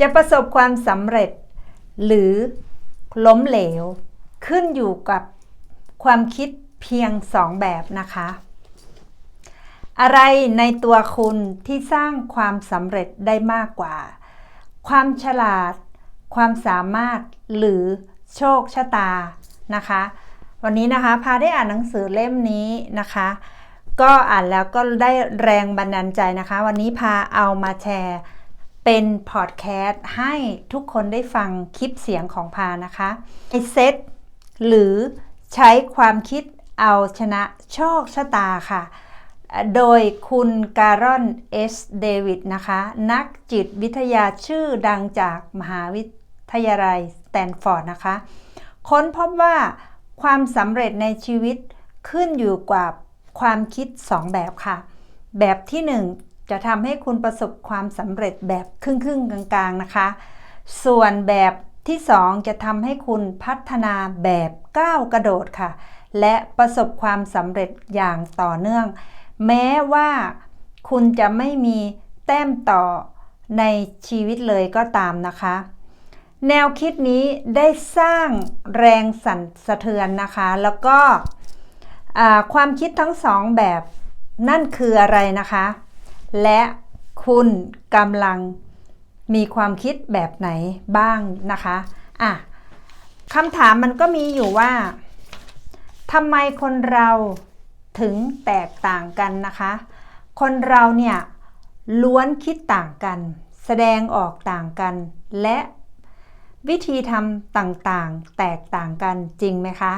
จะประสบความสำเร็จ หรือล้มเหลว ขึ้นอยู่กับความคิดเพียงสองแบบนะคะ อะไรในตัวคุณที่สร้างความสำเร็จได้มากกว่า ความฉลาด ความสามารถหรือโชคชะตานะคะ วันนี้นะคะพาได้อ่านหนังสือเล่มนี้นะคะก็อ่านแล้วก็ได้แรงบันดาลใจนะคะ วันนี้พาเอามาแชร์ เป็นพอดแคสต์ให้ทุกคนได้ฟังคลิปเสียงของพานะคะในเซตหรือใช้ความคิดเอาชนะโชคชะตาค่ะ โดยคุณการอนเอสเดวิดนะคะ นักจิตวิทยาชื่อดังจากมหาวิทยาลัยสแตนฟอร์ดนะคะ ค้นพบว่าความสำเร็จในชีวิตขึ้นอยู่กับความคิด 2 แบบค่ะ แบบที่ 1 จะทำให้คุณประสบความสำเร็จแบบครึ่งๆกลางๆนะคะ ส่วนแบบที่ 2 จะทำให้คุณพัฒนาแบบก้าวกระโดดค่ะ และประสบความสำเร็จอย่างต่อเนื่อง แม้ว่าคุณจะไม่มีแต้มต่อในชีวิตเลยก็ตามนะคะ แนวคิดนี้ได้สร้างแรงสั่นสะเทือนนะคะ แล้วก็ความคิดทั้งสองแบบนั่นคืออะไรนะคะ และคุณกำลังมีความคิดแบบไหนบ้างนะคะอะคำถามมันก็มีอยู่ว่าทำไมคนเราถึงแตกต่างกันนะคะ คนเราเนี่ยล้วนคิดต่างกัน แสดงออกต่างกัน และวิธีทำต่างๆ แตกต่างกันจริงไหมคะ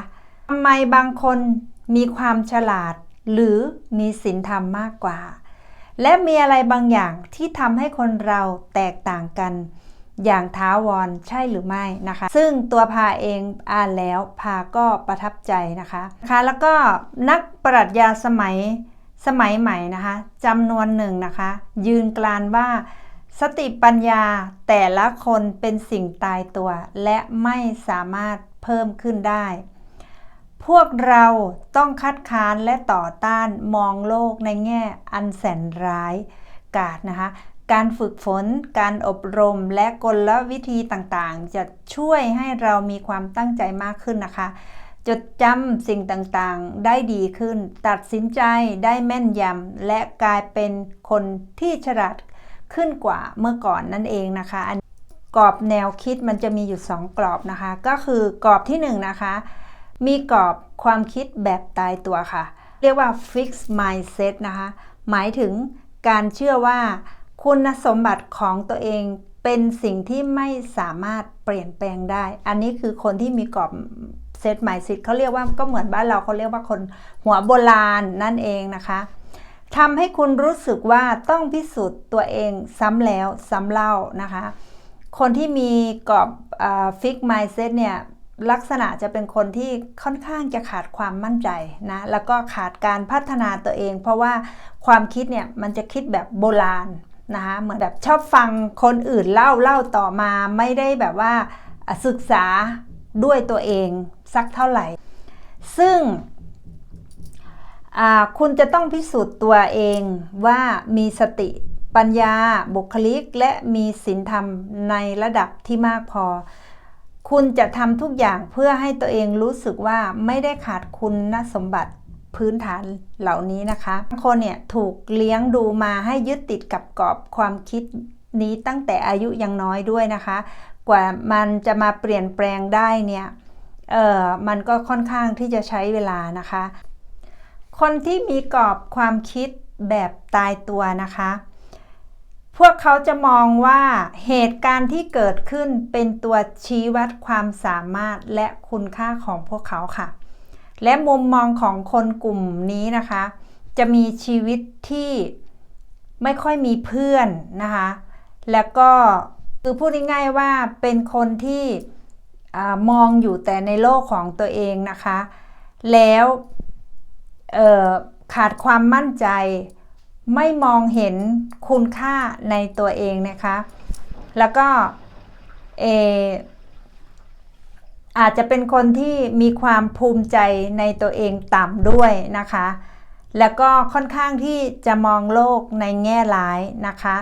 ทำไมบางคนมีความฉลาดหรือมีศีลธรรมมากกว่า และมีอะไรบางอย่างที่ทำให้คนเราแตกต่างกัน อย่างท้าวรใช่หรือไม่นะคะ ซึ่งตัวพาเองอ่านแล้วพาก็ประทับใจนะคะคะแล้วก็นักปรัชญาสมัยสมัยใหม่นะคะจำนวนหนึ่งนะคะ ยืนกลานว่าสติปัญญาแต่ละคนเป็นสิ่งตายตัว และไม่สามารถเพิ่มขึ้นได้ พวกเราต้องคัดค้านและต่อต้านมองโลกในแง่อันแสนร้ายกาจนะคะการฝึกฝน การอบรม และกลวิธีต่างๆ จะช่วยให้เรามีความตั้งใจมากขึ้นนะคะ จดจำสิ่งต่างๆ ได้ดีขึ้น ตัดสินใจได้แม่นยำ และกลายเป็นคนที่ฉลาดขึ้นกว่าเมื่อก่อนนั่นเองนะคะอันกรอบแนวคิดมันจะมีอยู่ 2 กรอบนะคะ ก็คือกรอบที่ 1 นะคะ มีกรอบความคิดแบบตายตัวค่ะ เรียกว่า fixed mindset นะคะ หมายถึงการเชื่อว่า คุณสมบัติของตัวเองเป็นสิ่งที่ไม่สามารถเปลี่ยนแปลงได้ อันนี้คือคนที่มีกรอบเซตหมายสิทธิ์เขาเรียกว่าก็เหมือนบ้านเราเขาเรียกว่าคนหัวโบราณนั่นเองนะคะทำให้คุณรู้สึกว่าต้องพิสูจน์ตัวเองซ้ำแล้วซ้ำเล่านะคะ คนที่มีกรอบฟิกไมซ์เซตเนี่ย ลักษณะจะเป็นคนที่ค่อนข้างจะขาดความมั่นใจนะแล้วก็ขาดการพัฒนาตัวเอง เพราะว่าความคิดเนี่ยมันจะคิดแบบโบราณนะคะเหมือนแบบชอบฟังคนอื่นเล่าเล่าต่อมาไม่ได้แบบว่าศึกษาด้วยตัวเองสักเท่าไหร่ ซึ่งคุณจะต้องพิสูจน์ตัวเองว่ามีสติปัญญาบุคลิก และมีศีลธรรมในระดับที่มากพอ คุณจะทำทุกอย่างเพื่อให้ตัวเองรู้สึกว่าไม่ได้ขาดคุณสมบัติพื้นฐานเหล่านี้นะคะบางคนเนี่ยถูกเลี้ยงดูมาให้ยึดติดกับกรอบความคิดนี้ตั้งแต่อายุยังน้อยด้วยนะคะ กว่ามันจะมาเปลี่ยนแปลงได้เนี่ยเออมันก็ค่อนข้างที่จะใช้เวลานะคะ คนที่มีกรอบความคิดแบบตายตัวนะคะ พวกเขาจะมองว่าเหตุการณ์ที่เกิดขึ้นเป็นตัวชี้วัดความสามารถและคุณค่าของพวกเขาค่ะ และมุมมองของคนกลุ่มนี้นะคะ จะมีชีวิตที่ไม่ค่อยมีเพื่อนนะคะ แล้วก็คือพูดง่ายๆว่าเป็นคนที่มองอยู่แต่ในโลกของตัวเองนะคะ แล้วขาดความมั่นใจ ไม่มองเห็นคุณค่าในตัวเองนะคะ แล้วก็เออาจจะเป็นคนที่มีความภูมิใจในตัวเองต่ำด้วยนะคะ แล้วก็ค่อนข้างที่จะมองโลกในแง่ร้ายนะคะ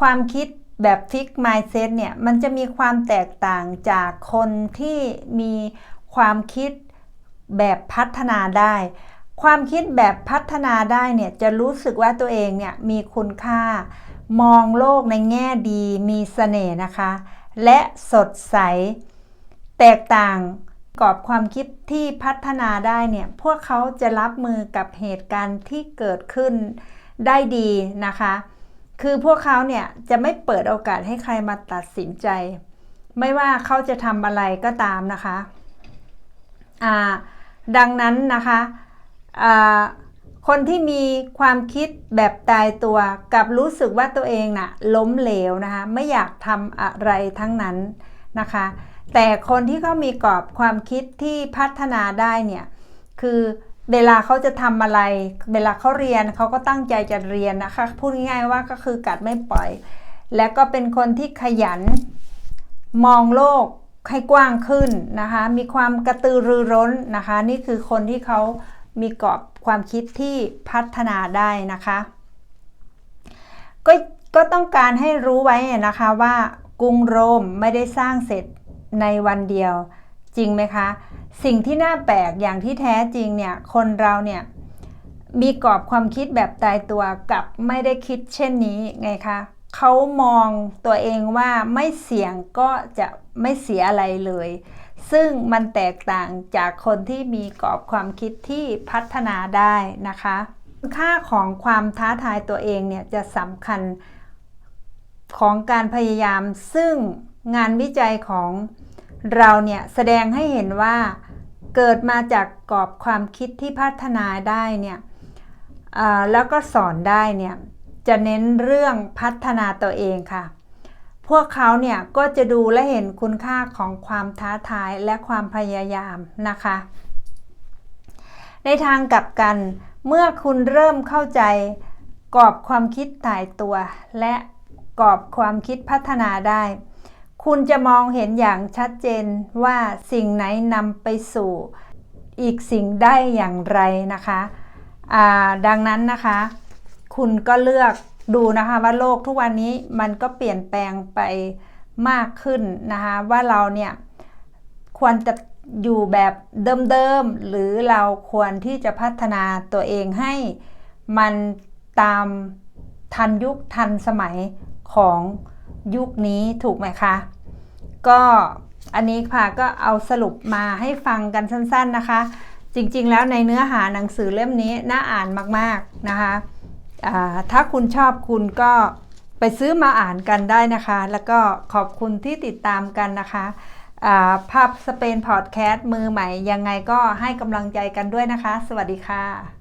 ความคิดแบบฟิก mindset เนี่ย มันจะมีความแตกต่างจากคนที่มีความคิดแบบพัฒนาได้ ความคิดแบบพัฒนาได้เนี่ยจะรู้สึกว่าตัวเองเนี่ยมีคุณค่า มองโลกในแง่ดีมีเสน่ห์นะคะ และสดใส แตกต่างกรอบความคิดที่พัฒนาได้เนี่ยพวกเขาจะรับมือกับเหตุการณ์ที่เกิดขึ้นได้ดีนะคะ คือพวกเขาเนี่ยจะไม่เปิดโอกาสให้ใครมาตัดสินใจ ไม่ว่าเขาจะทำอะไรก็ตามนะคะอ่าดังนั้นนะคะ คนที่มีความคิดแบบตายตัวกับรู้สึกว่าตัวเองน่ะล้มเหลวนะคะไม่อยากทำอะไรทั้งนั้นนะคะ แต่คนที่เขามีกรอบความคิดที่พัฒนาได้เนี่ยคือเวลาเขาจะทำอะไร เวลาเขาเรียนเขาก็ตั้งใจจะเรียนนะคะพูดง่ายๆว่าก็คือกัดไม่ปล่อย และก็เป็นคนที่ขยันมองโลกให้กว้างขึ้นนะคะ มีความกระตือรือร้นนะคะ นี่คือคนที่เขา มีกรอบความคิดที่พัฒนาได้นะคะ ก็ก็ต้องการให้รู้ไว้นะคะว่ากรุงโรมไม่ได้สร้างเสร็จในวันเดียว จริงไหมคะ สิ่งที่น่าแปลกอย่างที่แท้จริงเนี่ยคนเราเนี่ยมีกรอบความคิดแบบตายตัวกับไม่ได้คิดเช่นนี้ไงคะเขามองตัวเองว่าไม่เสี่ยงก็จะไม่เสียอะไรเลย ซึ่งมันแตกต่างจากคนที่มีกรอบความคิดที่พัฒนาได้นะคะ ค่าของความท้าทายตัวเองเนี่ยจะสำคัญของการพยายาม ซึ่งงานวิจัยของเราเนี่ยแสดงให้เห็นว่าเกิดมาจากกรอบความคิดที่พัฒนาได้เนี่ยแล้วก็สอนได้เนี่ยจะเน้นเรื่องพัฒนาตัวเองค่ะ พวกเขาเนี่ยก็จะดูและเห็นคุณค่าของความท้าทายและความพยายามนะคะ ในทางกลับกัน เมื่อคุณเริ่มเข้าใจกรอบความคิดตายตัว และกรอบความคิดพัฒนาได้ คุณจะมองเห็นอย่างชัดเจนว่าสิ่งไหนนำไปสู่ อีกสิ่งได้อย่างไรนะคะ ดังนั้นนะคะ คุณก็เลือก ดูนะคะว่าโลกทุกวันนี้มันก็เปลี่ยนแปลงไปมากขึ้นนะคะว่าเราเนี่ยควรจะอยู่แบบเดิมๆหรือเราควรที่จะพัฒนาตัวเองให้มันตามทันยุคทันสมัยของยุคนี้ถูกไหมคะ ก็อันนี้ค่ะก็เอาสรุปมาให้ฟังกันสั้นๆนะคะ จริงๆแล้วในเนื้อหาหนังสือเล่มนี้น่าอ่านมากๆนะคะ ถ้าคุณชอบคุณก็ไปซื้อมาอ่านกันได้นะคะ แล้วก็ขอบคุณที่ติดตามกันนะคะภาพสเปนพอดแคสต์มือใหม่ยังไงก็ให้กำลังใจกันด้วยนะคะ สวัสดีค่ะ